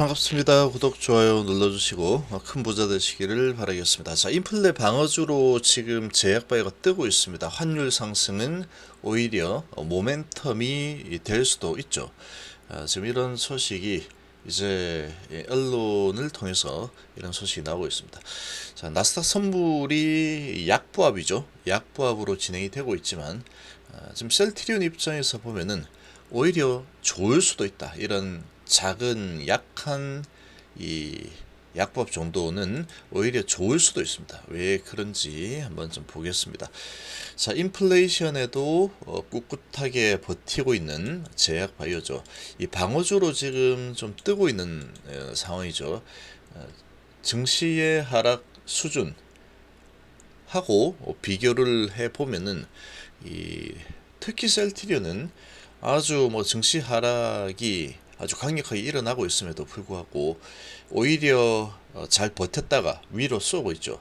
반갑습니다. 구독, 좋아요 눌러주시고 어, 큰 부자 되시기를 바라겠습니다. 자, 인플레 방어주로 지금 제약바이오가 뜨고 있습니다. 환율 상승은 오히려 어, 모멘텀이 될 수도 있죠. 아, 지금 이런 소식이 이제 예, 언론을 통해서 이런 소식이 나오고 있습니다. 자, 나스닥 선물이 약보합이죠. 약보합으로 진행이 되고 있지만 아, 지금 셀트리온 입장에서 보면은 오히려 좋을 수도 있다. 이런 작은 약한 이 약법 정도는 오히려 좋을 수도 있습니다. 왜 그런지 한번 좀 보겠습니다. 자, 인플레이션에도 어, 꿋꿋하게 버티고 있는 제약 바이오죠. 이 방어주로 지금 좀 뜨고 있는 어, 상황이죠. 어, 증시의 하락 수준 하고 비교를 해 보면은 이 특히 셀트리온은 아주 뭐 증시 하락이 아주 강력하게 일어나고 있음에도 불구하고 오히려 어, 잘 버텼다가 위로 쏘고 있죠.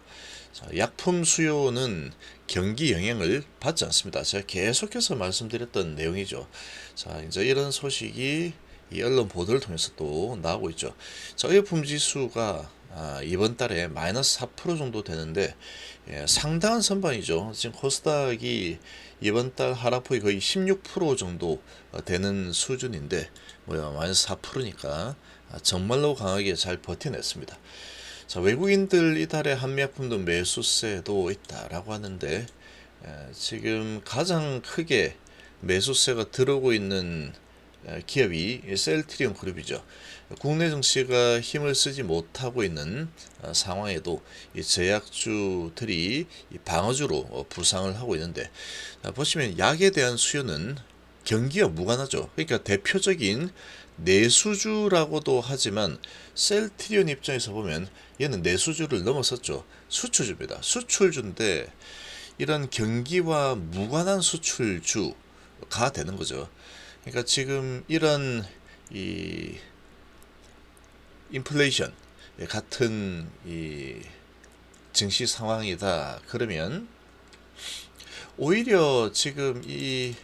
자, 약품 수요는 경기 영향을 받지 않습니다. 제가 계속해서 말씀드렸던 내용이죠. 자, 이제 이런 소식이 이 언론 보도를 통해서 또 나오고 있죠. 자, 의약품 지수가 아, 이번 달에 마이너스 4% 정도 되는데 예, 상당한 선반이죠. 지금 코스닥이 이번 달 하락폭이 거의 16% 정도 어, 되는 수준인데 뭐야 마이너스 4%니까 아, 정말로 강하게 잘 버텨냈습니다. 자 외국인들 이달에 한미약품도 매수세도 있다라고 하는데 에, 지금 가장 크게 매수세가 들어오고 있는 에, 기업이 셀트리온 그룹이죠. 국내 증시가 힘을 쓰지 못하고 있는 어, 상황에도 이 제약주들이 이 방어주로 어, 부상을 하고 있는데 자, 보시면 약에 대한 수요는 경기와 무관하죠. 그러니까 대표적인 내수주라고도 하지만 셀트리온 입장에서 보면 얘는 내수주를 넘어섰죠. 수출주입니다. 수출주인데 이런 경기와 무관한 수출주가 되는 거죠. 그러니까 지금 이런 이 인플레이션 같은 이 증시 상황이다. 그러면 오히려 지금 이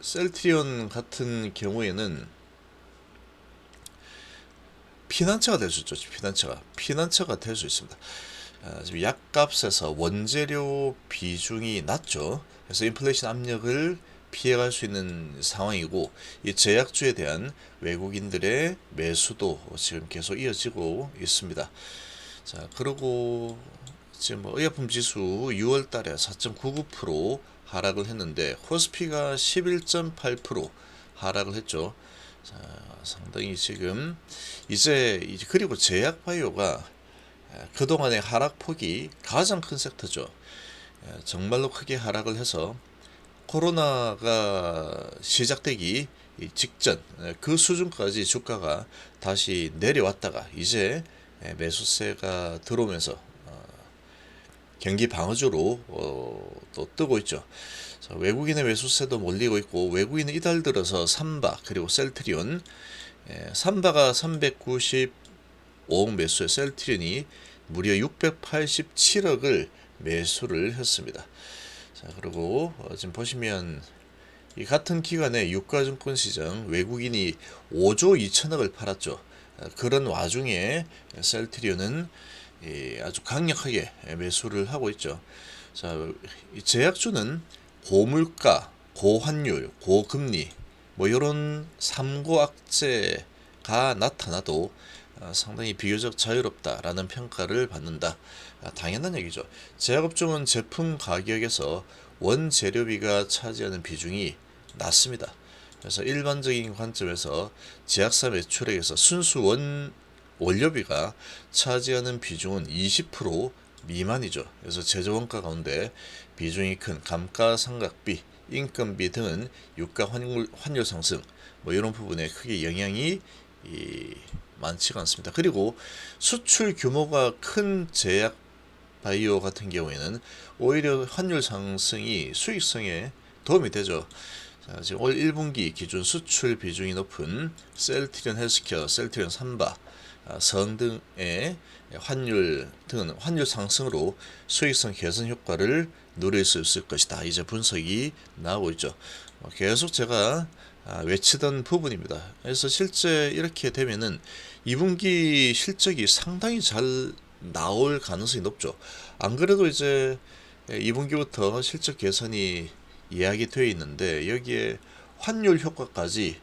셀트리온 같은 경우에는 피난처가 될 수 있죠. 피난처가 피난처가 될 수 있습니다. 아, 지금 약값에서 원재료 비중이 낮죠. 그래서 인플레이션 압력을 피해갈 수 있는 상황이고 이 제약주에 대한 외국인들의 매수도 지금 계속 이어지고 있습니다. 자 그리고 지금 뭐 의약품 지수 6월 달에 4.99% 하락을 했는데 코스피가 11.8% 하락을 했죠. 자, 상당히 지금 이제 그리고 제약 바이오가 그동안의 하락폭이 가장 큰 섹터죠. 정말로 크게 하락을 해서 코로나가 시작되기 직전 그 수준까지 주가가 다시 내려왔다가 이제 매수세가 들어오면서 어, 경기 방어주로 어, 또 뜨고 있죠. 자, 외국인의 매수세도 몰리고 있고 외국인은 이달 들어서 삼바 그리고 셀트리온 예, 삼바가 395억 매수에 셀트리온이 무려 687억을 매수를 했습니다. 자, 그리고 어, 지금 보시면 이 같은 기간에 유가증권 시장 외국인이 5조 2천억을 팔았죠. 어, 그런 와중에 셀트리온은 이 아주 강력하게 매수를 하고 있죠. 자, 이 제약주는 고물가, 고환율, 고금리 뭐 이런 삼고 악재가 나타나도 어, 상당히 비교적 자유롭다라는 평가를 받는다. 아, 당연한 얘기죠. 제약업종은 제품 가격에서 원재료비가 차지하는 비중이 낮습니다. 그래서 일반적인 관점에서 제약사 매출액에서 순수 원 원료비가 차지하는 비중은 20% 미만이죠. 그래서 제조 원가 가운데 비중이 큰 감가상각비, 인건비 등은 유가 환율, 환율 상승 뭐 이런 부분에 크게 영향이 이, 많지가 않습니다. 그리고 수출 규모가 큰 제약 바이오 같은 경우에는 오히려 환율 상승이 수익성에 도움이 되죠. 자, 지금 올 1분기 기준 수출 비중이 높은 셀트리온 헬스케어, 셀트리온 삼바, 아, 성 등의 환율 등은 환율 상승으로 수익성 개선 효과를 누릴 수 있을 것이다. 이제 분석이 나오고 있죠. 어, 계속 제가 아, 외치던 부분입니다. 그래서 실제 이렇게 되면은 2분기 실적이 상당히 잘 나올 가능성이 높죠. 안 그래도 이제 2분기부터 실적 개선이 이야기 되어 있는데 여기에 환율 효과까지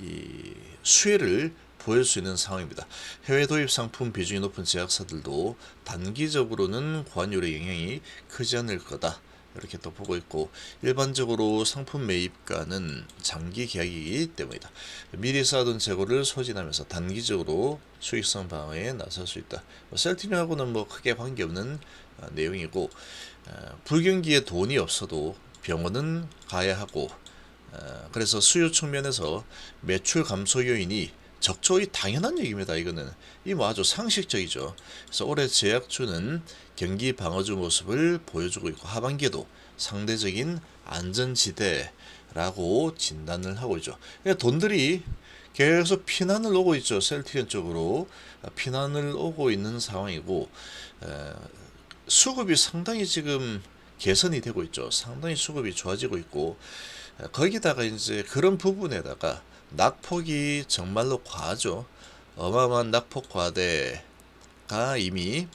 이 수혜를 보일 수 있는 상황입니다. 해외 도입 상품 비중이 높은 제약사들도 단기적으로는 관율의 영향이 크지 않을 거다. 이렇게 또 보고 있고 일반적으로 상품 매입가는 장기 계약이기 때문이다. 미리 쌓아둔 재고를 소진하면서 단기적으로 수익성 방어에 나설 수 있다. 뭐 셀티님하고는 뭐 크게 관계없는 어, 내용이고 어, 불경기에 돈이 없어도 병원은 가야 하고 어, 그래서 수요 측면에서 매출 감소 요인이 적절히 당연한 얘기입니다. 이거는 이 뭐 아주 상식적이죠. 그래서 올해 제약주는 경기 방어주 모습을 보여주고 있고 하반기에도 상대적인 안전지대라고 진단을 하고 있죠. 그러니까 돈들이 계속 피난을 오고 있죠. 셀티리온 쪽으로 피난을 오고 있는 상황이고 에, 수급이 상당히 지금 개선이 되고 있죠. 상당히 수급이 좋아지고 있고 에, 거기다가 이제 그런 부분에다가 낙폭이 정말로 과하죠. 어마어마한 낙폭 과대가 이미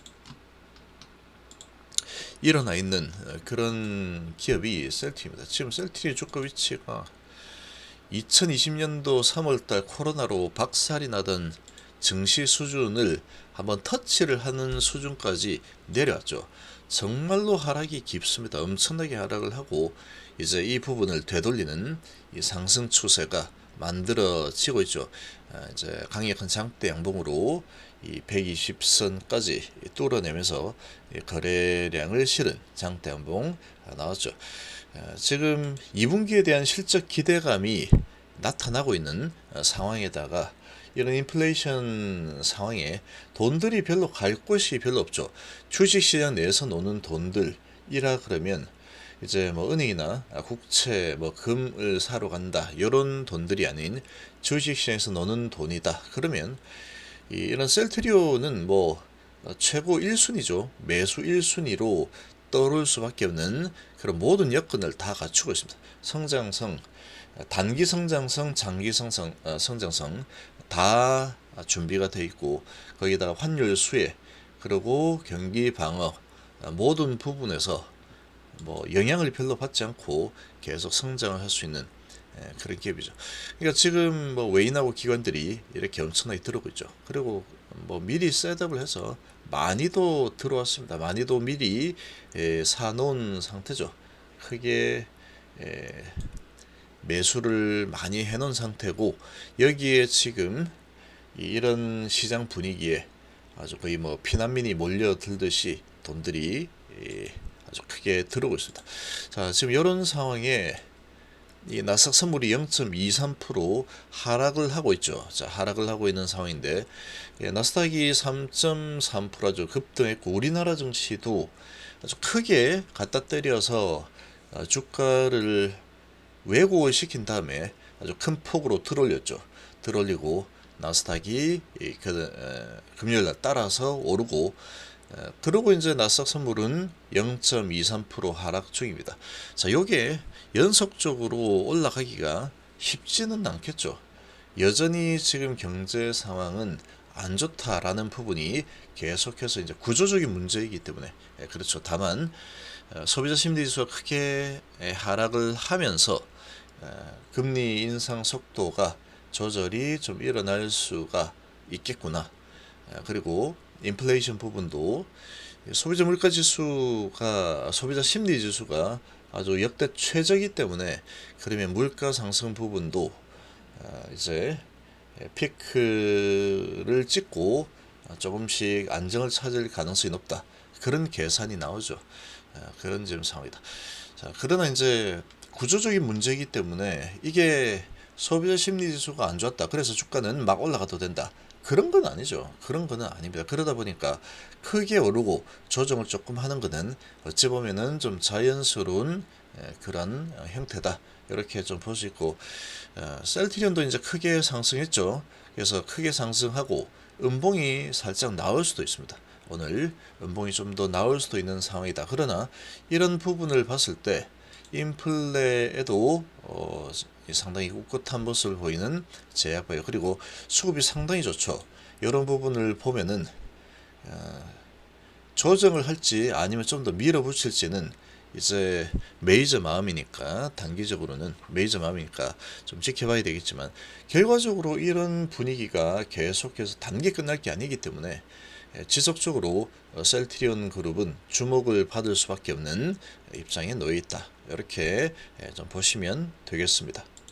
일어나 있는 어, 그런 기업이 셀티입니다. 지금 셀티의 주가 위치가 2020년도 3월달 코로나로 박살이 나던 증시 수준을 한번 터치를 하는 수준까지 내려왔죠. 정말로 하락이 깊습니다. 엄청나게 하락을 하고 이제 이 부분을 되돌리는 이 상승 추세가 만들어지고 있죠. 아, 이제 강력한 장대 양봉으로 이 120선까지 뚫어내면서 이 거래량을 실은 장대 양봉 나왔죠. 아, 지금 2분기에 대한 실적 기대감이 나타나고 있는 어, 상황에다가 이런 인플레이션 상황에 돈들이 별로 갈 곳이 별로 없죠. 주식시장 내에서 노는 돈들이라 그러면 이제 뭐 은행이나 국채 뭐 금을 사러 간다 이런 돈들이 아닌 주식시장에서 노는 돈이다. 그러면 이- 이런 셀트리오는 뭐 최고 1순위죠. 매수 1순위로 떠오를 수밖에 없는 그런 모든 여건을 다 갖추고 있습니다. 성장성, 단기 성장성, 장기 성장, 어, 성장성 다 준비가 돼 있고 거기다가 환율 수혜 그리고 경기 방어 어, 모든 부분에서 뭐 영향을 별로 받지 않고 계속 성장을 할 수 있는 예, 그런 기업이죠. 그러니까 지금 뭐 외인하고 기관들이 이렇게 엄청나게 들어오고 있죠. 그리고 뭐 미리 셋업을 해서 많이도 들어왔습니다. 많이도 미리 예, 사놓은 상태죠. 크게 예, 매수를 많이 해놓은 상태고 여기에 지금 이- 이런 시장 분위기에 아주 거의 뭐 피난민이 몰려들듯이 돈들이 예, 아주 크게 들어오고 있습니다. 자 지금 이런 상황에 이 나스닥 선물이 0.23% 하락을 하고 있죠. 자 하락을 하고 있는 상황인데 예, 나스닥이 3.3% 아주 급등했고 우리나라 증시도 아주 크게 갖다 때려서 어, 주가를 왜곡을 시킨 다음에 아주 큰 폭으로 들어올렸죠. 들어올리고 나스닥이 이 그, 에, 금요일 날 따라서 오르고 에, 그러고 이제 나스닥 선물은 0.23% 하락 중입니다. 자, 요게 연속적으로 올라가기가 쉽지는 않겠죠. 여전히 지금 경제 상황은 안 좋다라는 부분이 계속해서 이제 구조적인 문제이기 때문에 예, 그렇죠. 다만 어, 소비자 심리 지수가 크게 예, 하락을 하면서 어, 금리 인상 속도가 조절이 좀 일어날 수가 있겠구나. 어, 그리고 인플레이션 부분도 소비자 물가 지수가 소비자 심리 지수가 아주 역대 최저이기 때문에 그러면 물가 상승 부분도 어, 이제 피크를 찍고 조금씩 안정을 찾을 가능성이 높다. 그런 계산이 나오죠. 어, 그런 지금 상황이다. 자, 그러나 이제 구조적인 문제이기 때문에 이게 소비자 심리 지수가 안 좋았다. 그래서 주가는 막 올라가도 된다. 그런 건 아니죠. 그런 거는 아닙니다. 그러다 보니까 크게 오르고 조정을 조금 하는 거는 어찌 보면은 좀 자연스러운 예, 그런 어, 형태다. 이렇게 좀 볼 수 있고 어, 셀티리온도 이제 크게 상승했죠. 그래서 크게 상승하고 음봉이 살짝 나올 수도 있습니다. 오늘 음봉이 좀 더 나올 수도 있는 상황이다. 그러나 이런 부분을 봤을 때 인플레에도 어, 이 상당히 꿋꿋한 모습을 보이는 제약바이오 그리고 수급이 상당히 좋죠. 이런 부분을 보면은 어, 조정을 할지 아니면 좀 더 밀어붙일지는 이제 메이저 마음이니까 단기적으로는 메이저 마음이니까 좀 지켜봐야 되겠지만 결과적으로 이런 분위기가 계속해서 단기 끝날 게 아니기 때문에 예, 지속적으로 어, 셀트리온 그룹은 주목을 받을 수밖에 없는 입장에 놓여 있다. 이렇게 예, 좀 보시면 되겠습니다.